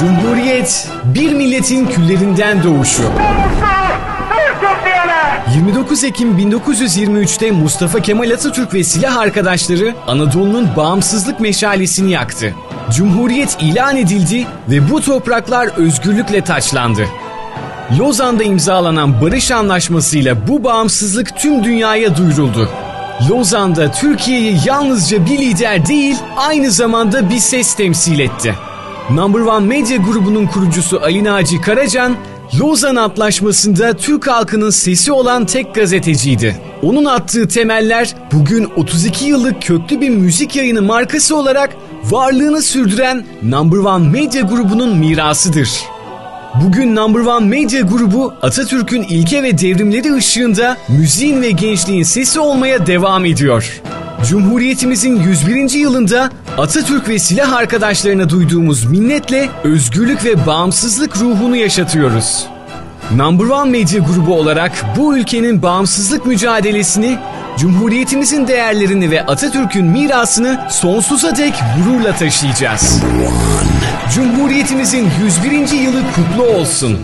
Cumhuriyet, bir milletin küllerinden doğuşu. 29 Ekim 1923'te Mustafa Kemal Atatürk ve silah arkadaşları Anadolu'nun bağımsızlık meşalesini yaktı. Cumhuriyet ilan edildi ve bu topraklar özgürlükle taçlandı. Lozan'da imzalanan barış anlaşmasıyla bu bağımsızlık tüm dünyaya duyuruldu. Lozan'da Türkiye'yi yalnızca bir lider değil, aynı zamanda bir ses temsil etti. Number One Medya grubunun kurucusu Ali Naci Karacan, Lozan Antlaşması'nda Türk halkının sesi olan tek gazeteciydi. Onun attığı temeller bugün 32 yıllık köklü bir müzik yayını markası olarak varlığını sürdüren Number One Medya grubunun mirasıdır. Bugün Number One Medya grubu Atatürk'ün ilke ve devrimleri ışığında müziğin ve gençliğin sesi olmaya devam ediyor. Cumhuriyetimizin 101. yılında Atatürk ve silah arkadaşlarına duyduğumuz minnetle özgürlük ve bağımsızlık ruhunu yaşatıyoruz. Number One Medya grubu olarak bu ülkenin bağımsızlık mücadelesini, Cumhuriyetimizin değerlerini ve Atatürk'ün mirasını sonsuza dek gururla taşıyacağız. Cumhuriyetimizin 101. yılı kutlu olsun.